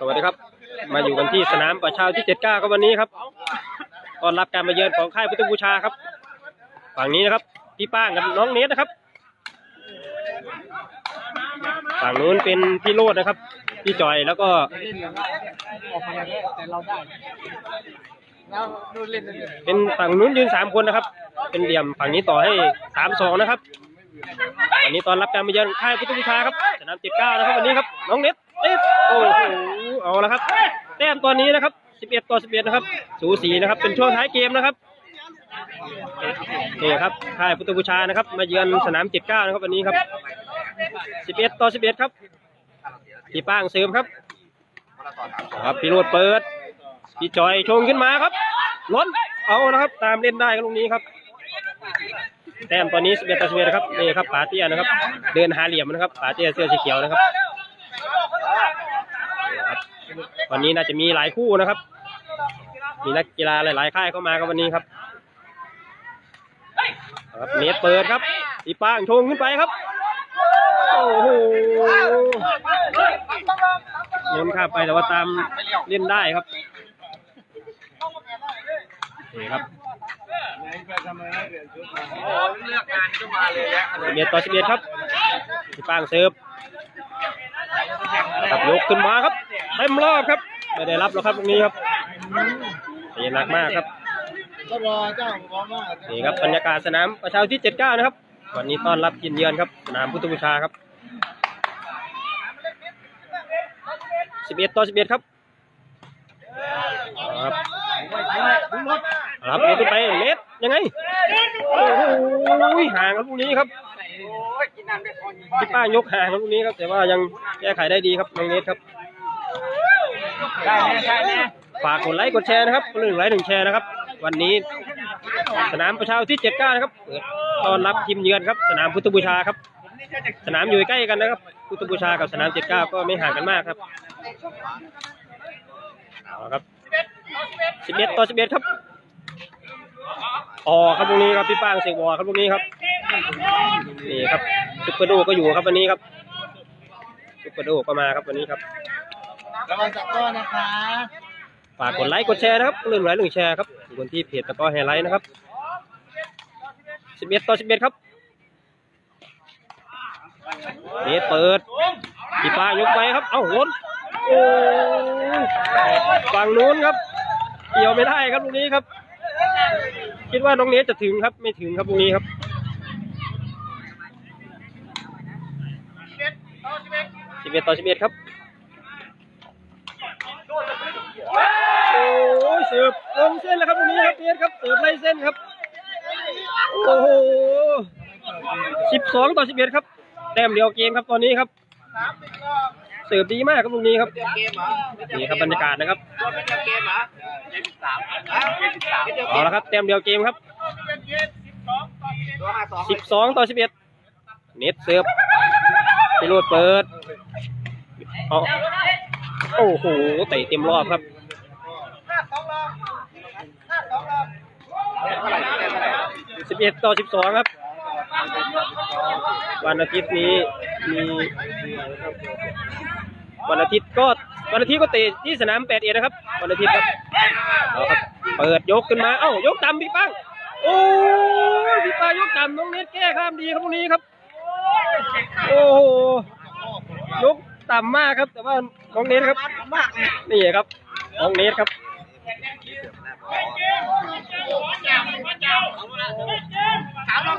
สวัสดีครับ มาอยู่กันที่สนามประชาที่เจ็ดเก้าครับวันนี้ครับต้อนรับการมาเยือนของค่ายพุทธบูชาครับฝั่งนี้นะครับพี่ป้างกับน้องเนสนะครับฝั่งนู้นเป็นพี่โรดนะครับ พี่จอยแล้วก็เป็นฝั่งนู้นยืนสามคนนะครับ เป็นเหลี่ยมฝั่งนี้ต่อให้สามสองนะครับวันนี้ตอนรับการมาเยือนค่ายพุทธบูชาครับามเจ็ดเก้านะครับวันนี้ครับน้องเน็ตเอ๊ะโอ้โหเอาละครับแต้มตอนนี้นะครับสิบเอ็ดต่อสิบเอ็ดนะครับ สูสีนะครับ เป็นช่วงท้ายเกมนะครับนี่ครับค่ายพุทธบูชานะครับ มาเยือนสนามเจ็ดเก้านะครับวันนี้ครับสิบเอ็ดต่อสิบเอ็ดครับพี่ป้างเสริมครับ ครับพี่โรดเปิดพี่จอยชงขึ้นมาครับล้นเอานะครับ ตามเล่นได้ครับลูกนี้ครับ แต้มตอนนี้11ต่อ11นะครับนี่ครับป๋าเตี้ยนะครับ เดินหาเหลี่ยมนะครับป๋าเตี้ยเสื้อสีเขียวนะครับ วันนี้น่าจะมีหลายคู่นะครับ มีนักกีฬาหลายๆค่ายเข้ามาครับวันนี้ครับครับเนตเปิดครับตีป้างชงขึ้นไปครับ โอ้โหเล่นข้าไปแต่ว่าตามเล่นได้ครับนี่ครับ เลือกงานก็มาเลยแหละสิบเอ็ดต่อสิบเอ็ดครับพี่ป้างเซิร์ฟครับยกขึ้นมาครับเต็มรอบครับไม่ได้รับหรอกครับตรงนี้ครับเตะหนักมากครับรอเจ้ารองว่านี่ครับบรรยากาศสนามประชาธิปเจ็ดเก้านะครับ วันนี้ต้อนรับยินเยือนครับสนามพุทธบูชาครับสิบเอ็ดต่อสิบเอ็ดครับครับเอาครับเล็ดขึ้นไปเล็ด ยังไง โอ้โหห่างครับลูกนี้ครับกินน้ำได้พอดีพี่ป้ายกห่างครับลูกนี้ครับ แต่ว่ายังแก้ไขได้ดีครับน้องเนทครับได้แน่ได้แน่ฝากกดไลค์กดแชร์นะครับคนละหนึ่งไลค์หนึ่งแชร์นะครับ วันนี้ สนามประชาที่เจ็ดเก้านะครับเปิดต้อนรับทีมเยือนครับ สนามพุทธบูชาครับ สนามอยู่ใกล้กันนะครับ พุทธบูชากับสนามเจ็ดเก้าก็ไม่ห่างกันมากครับเอาละครับสิบเอ็ดต่อสิบเอ็ดครับ อ๋อครับตรงนี้ครับพี่ป้างเสกวอครับตรงนี้ครับนี่ครับซุปเปอร์โดก็อยู่ครับวันนี้ครับซุปเปอร์โดก็มาครับวันนี้ครับระวังจับก้อนนะคะฝากกดไลค์กดแชร์นะครับเรื่องไลค์หนึ่งแชร์ครับอยู่บนที่เพจตะก้อไฮไลท์นะครับ11ต่อ11ครับเนตเปิดพี่ป้ายกไปครับ เอ้าโหนโอ้ยฝั่งนู้นครับเกี่ยวไม่ได้ครับตรงนี้ครับ คิดว่าน้องเนสจะถึงครับ ไม่ถึงครับตรงนี้ครับ11ต่อ11ครับโอ้ยเสิร์ฟลงเส้นแล้วครับตรงนี้ครับเพียรครับเสิร์ฟไล่เส้นครับโอ้โหสิบสองต่อสิบเอ็ดครับแต้มเดียวเกมครับตอนนี้ครับ สิร์ฟดีมากครับตรงนี้ครับเกมเหรอนี่ครับบรรยากาศนะครับตัวเป็นเกมเหรอเกมสามเกมสามเอาละครับแต้มเดียวเกมครับตัวห้าสองสิบสองต่อสิบเอ็ดเน็ตเสิร์ฟไปโรดเปิดเอาโอ้โหเตะเต็มรอบครับห้าสองรอบห้าสองรอบเท่าไหร่เท่าไหร่สิบเอ็ดต่อสิบสองครับ วันอาทิตย์นี้มี วันอาทิตย์ก็วันอาทิตย์ก็เตะที่สนามแปดเอ็ดนะครับวันอาทิตย์ครับเอาครับเปิดยกขึ้นมาเอ้ายกต่ำพี่ปังโอ้พี่ปังยกต่ำน้องเน็ตแก้ข้ามดีครับตรงนี้ครับ โอ้โหยกต่ำมากครับ แต่ว่าน้องเน็ตครับมากเลยนี่ครับน้องเนทครับ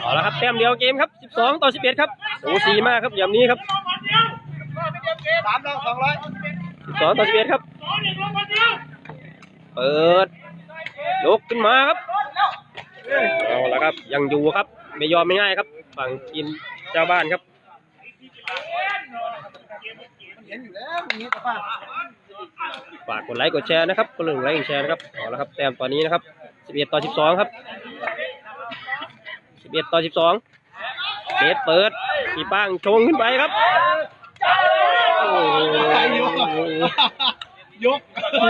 เอาละครับแต้มเดียวเกมครับ 12 ต่อ 11 ครับโอ้สีมากครับอย่างนี้ครับ สามรอบสองร้อย12ต่อ11ครับ เปิดยกขึ้นมาครับ เอาละครับ ยังอยู่ครับ ไม่ยอมไม่ง่ายครับ ฝั่งทีมเจ้าบ้านครับเห็นอยู่แล้วมีแต่ว่าฝากกดไลค์กดแชร์นะครับกดหนึ่งไลค์กดแชร์นะครับเอาละครับแต้มตอนนี้นะครับ11ต่อ12 ครับ 11 ต่อ 12เบสเปิดพี่ป้างชงขึ้นไปครับโอ้โห ยก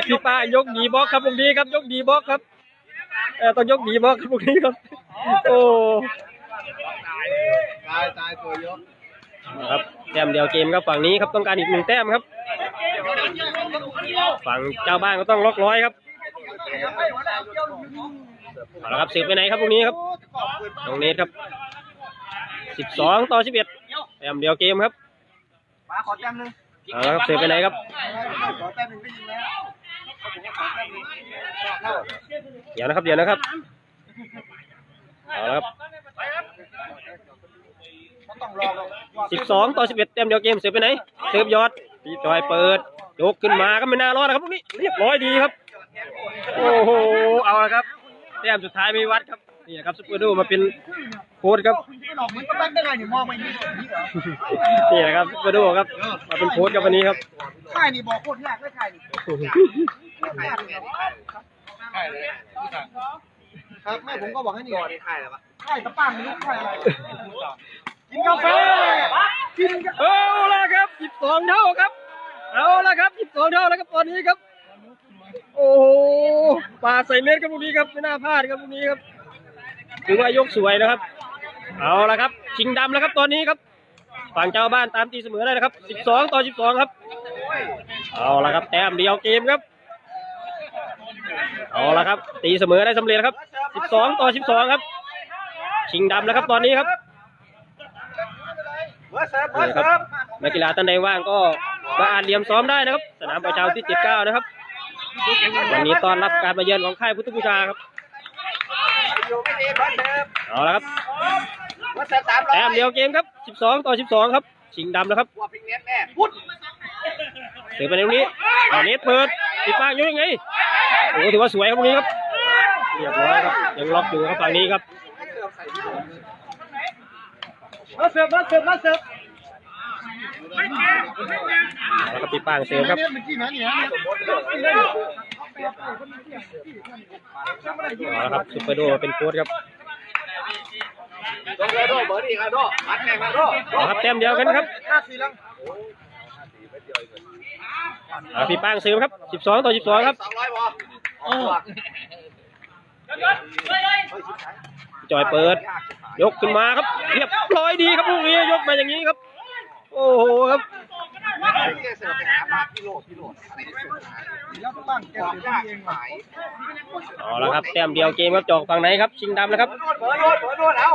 พี่ป้ายกดีบล็อกครับตรงนี้ครับ ยกดีบล็อกครับเออต้องยกดีบล็อกครับตรงนี้ครับ โอ้ตายตายตัวยกนะครับแต้มเดียวเกมครับฝั่งนี้ครับต้องการอีกหนึ่งแต้มครับ ฝั่งเจ้าบ้านก็ต้องล็อกร้อยครับเอาละครับสืบไปไหนครับพวกนี้ครับน้องเนทครับสิบสองต่อสิบเอ็ดแต้มเดียวเกมครับมาขอแต้มหนึง เอาละครับสืบไปไหนครับ เดี๋ยวนะครับ เดี๋ยวนะครับ เอาละครับสิบสองต่อสิบเอ็ดแต้มเดียวเกมเสืบไปไหนเสืบยอดพี่จอยเปิดยกขึ้นมาก็ไม่น่ารอดนะครับพวกนี้เรียบร้อยดีครับ โอ้โห เอาละครับแต้มสุดท้ายไม่วัดครับ นี่นะครับซุปเปอร์ดูมาเป็นโค้ดครับคุณจะไปหลอกเหมือนกับแบงค์ได้ไงเนี่ยมองไปนี่นี่เหรอนี่นะครับซุปเปอร์ดูครับ มาเป็นโค้ดกับวันนี้ครับค่ายนี่บอกโคตรยากเลยค่ายนี่ครับแม่ผมก็บอกให้นี่ค่ายอะไรวะค่ายตะปังไม่รู้ค่ายอะไรกินกาแฟกินกาแฟเอาละครับสิบสองเท่าครับ เอาละครับสิบสองเท่าแล้วครับตอนนี้ครับ โอ้โหปาใส่เน็ตครับพวกนี้ครับไม่น่าพลาดครับพวกนี้ครับ ถือว่ายกสวยนะครับ เอาละครับ ชิงดำแล้วครับตอนนี้ครับ ฝั่งเจ้าบ้านตามตีเสมอได้นะครับ 12 ต่อ 12 ครับ เอาละครับ แต้มเดียวเกมครับ เอาละครับ ตีเสมอได้สำเร็จครับ 12 ต่อ 12 ครับ ชิงดำแล้วครับตอนนี้ครับนี่ครับนักกีฬาท่านใดว่างก็มาอ่านเหลี่ยมซ้อมได้นะครับ สนามประชาที่ 79 นะครับ วันนี้ต้อนรับการมาเยือนของค่ายพุทธบูชาครับ อยู่ไม่ดีเบอร์เซิร์ฟเอาละครับเบอร์เซิร์ฟสามร้อยแต้มเดียวเกมครับ 12 ต่อ 12 ครับชิงดำแล้วครับว่าพิงเน็ตแน่พุทธเสือไปในตรงนี้เอาเน็ตเปิดติดป้างอยุ่ยังไงโอ้โหถือว่าสวยครับตรงนี้ครับเรียบร้อยครับยังล็อกอยู่ครับฝั่งนี้ครับเบอร์เซิร์ฟเบอร์เซิร์ฟเบอร์เซิร์ฟแล้วก็ติดป้างเสือครับ เมื่อกี้นะเนี่ยเอาละครับซุปเปอร์โดเป็นโค้ชครับโดโดเบอร์ดีครับโดมัดแข่งมาโดเอาครับแต้มเดียวกันครับห้าสี่ลังเอาพี่ป้างเสือครับ 12 ต่อ 12 ครับ สองร้อยบอจอยเปิด ยกขึ้นมาครับ เรียบร้อยดีครับลูกนี้ยกมาอย่างนี้ครับ โอ้โหครับที่เสิร์ฟ ไปหาปลากิโลกิโลแล้วก็บ้างแกเสียเองหายเอาละครับแต้มเดียวเกมครับจอกฝั่งไหนครับชิงดำแล้วครับเบอร์โดนเบอร์โดนเอา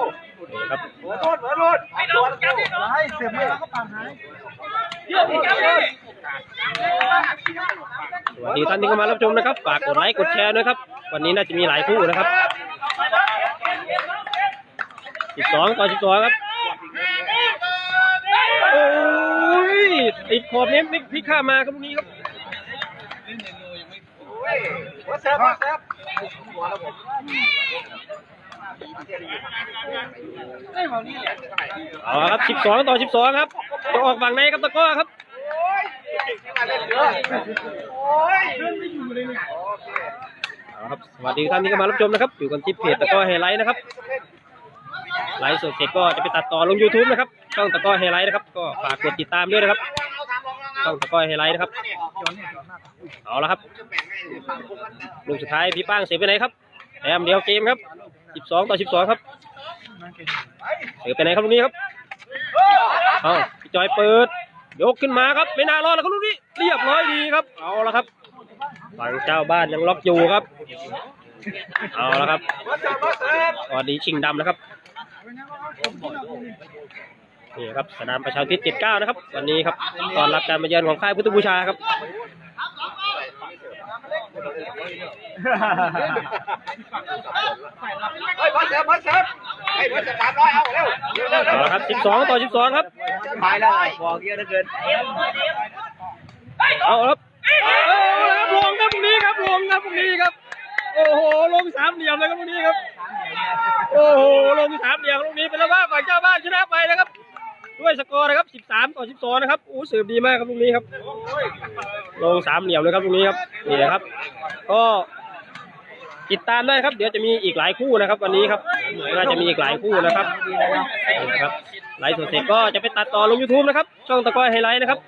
ครับเบอร์โดนเบอร์โดนตัวให้เสียบไม่แล้วก็ปังหายสวัสดีท่านที่เข้ามารับชมนะครับ ฝากกดไลค์กดแชร์ด้วยครับ วันนี้น่าจะมีหลายคู่นะครับ 12 ต่อ 12 ครับ ติดขอบนี้พลิกพลิกข้ามมาครับพวกนี้ครับเบอร์เสิร์ฟเบอร์เสิร์ฟหัวระบบเอาละครับ 12 ต่อ 12 ครับจะออกฝั่งไหนครับตะกร้อครับโอ้ยเอาละครับ สวัสดีท่านที่เข้ามารับชมนะครับ อยู่กันที่เพจตะกร้อไฮไลท์นะครับ ไลฟ์สดเสร็จก็จะไปตัดต่อลง YouTube นะครับ ช่องตะกร้อไฮไลท์นะครับ ก็ฝากกดติดตามด้วยนะครับ ช่องตะก้อยไฮไลท์นะครับเอาละครับลูกสุดท้ายพี่ป้างเสียไปไหนครับแต้มเดียวเกมครับ 12 ต่อ 12 ครับเสียไปไหนครับลูกนี้ครับเอาพี่จอยเปิด ยกขึ้นมาครับไม่น่ารอดแล้วครับลูกนี้เรียบร้อยดีครับ เอาละครับฝั่งเจ้าบ้านยังล็อกอยู่ครับ เอาละครับตอนนี้ชิงดำแล้วครับ นี่ครับสนามประชาธิปไตย79นะครับ วันนี้ครับตอนรับการมาเยือนของค่ายพุทธบูชาครับเฮ้ยเบอร์เสิร์ฟเบอร์เสิร์ฟเฮ้ยบอร์เสิร์ฟสามร้อยเอาเร็วเร็วเร็วเอาละครับ12ต่อ12ครับหายแล้วบอกเยอะเหลือเกินเอาครับเอาละครับลงครับพรุ่งนี้ครับลงครับพรุ่งนี้ครับ โอ้โหลงสามเหลี่ยมเลยครับพรุ่งนี้ครับ โอ้โหลงสามเหลี่ยมลูกนี้เป็นแล้วว่าฝั่งเจ้าบ้านชนะไปนะครับ ด้วยสกอร์นะครับ 13 ต่อ 12 นะครับอู้สืบดีมากครับลูกนี้ครับลงสามเหลี่ยมเลยครับลูกนี้ครับนี่แหละครับ ก็ติดตามด้วยครับ เดี๋ยวจะมีอีกหลายคู่นะครับ วันนี้ครับน่าจะมีอีกหลายคู่นะครับนี่นะครับไลฟ์สดเสร็จก็จะไปตัดต่อลง YouTube นะครับ ช่องตะก้อยไฮไลท์นะครับ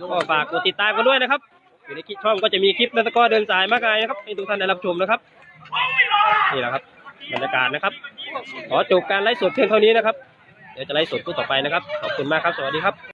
ก็ฝากกดติดตามกันด้วยนะครับอยู่ในคลิปช่องก็จะมีคลิปนักตะก้อเดินสายมากมายนะครับให้ทุกท่านได้รับชมนะครับนี่แหละครับบรรยากาศนะครับ ขอจบการไลฟ์สดเพียงเท่านี้นะครับ ดี๋ยวจะไล่สดคู่ต่อไปนะครับ ขอบคุณมากครับ สวัสดีครับ